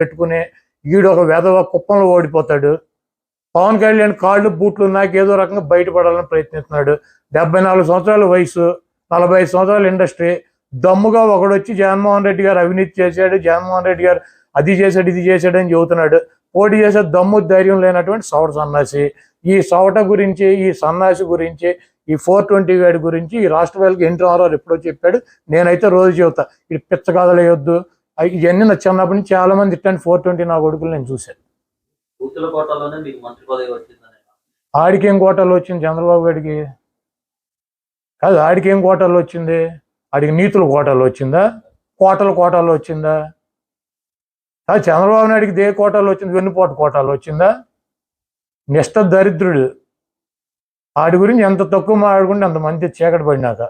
పెట్టుకునే ఈడు ఒక వెధవ కుప్పంలో ఓడిపోతాడు. పవన్ కళ్యాణ్ కాళ్ళు బూట్లు నాకు ఏదో రకంగా బయటపడాలని ప్రయత్నిస్తున్నాడు. డెబ్బై నాలుగు సంవత్సరాల వయసు నలభై ఐదు సంవత్సరాల ఇండస్ట్రీ. దమ్ముగా ఒకడు వచ్చి జగన్మోహన్ రెడ్డి గారు అవినీతి చేశాడు జగన్మోహన్ రెడ్డి గారు అది చేశాడు ఇది చేశాడు అని చెబుతున్నాడు. పోటీ చేసే దమ్ము ధైర్యం లేనటువంటి సవట సన్నాసి. ఈ సవట గురించి ఈ సన్నాసి గురించి ఈ ఫోర్ ట్వంటీ గాడి గురించి ఈ రాష్ట్ర వాళ్ళకి ఎన్టీ రామారావు ఎప్పుడో చెప్పాడు. నేనైతే రోజు చెబుతా. ఇది పిచ్చ వేయొద్దు ఇవన్నీ నా చిన్నప్పటి నుంచి చాలా మంది ఇట్లాంటి ఫోర్ ట్వంటీ నా కొడుకులు నేను చూశాను. ఆడికి ఏం కోటలు వచ్చింది? చంద్రబాబు గారికి కాదు ఆడికి ఏం కోటలు వచ్చింది? ఆడికి నీతుల కోటలు వచ్చిందా? కోటల కోటలు వచ్చిందా? కాదు చంద్రబాబు నాయుడికి దే కోటలు వచ్చింది. వెన్నుపోట కోటలు వచ్చిందా? నిష్ట దరిద్రుడు. ఆడి గురించి ఎంత తక్కువ మాట్లాడుకుంటే అంత మంది చీకటి పడినాక.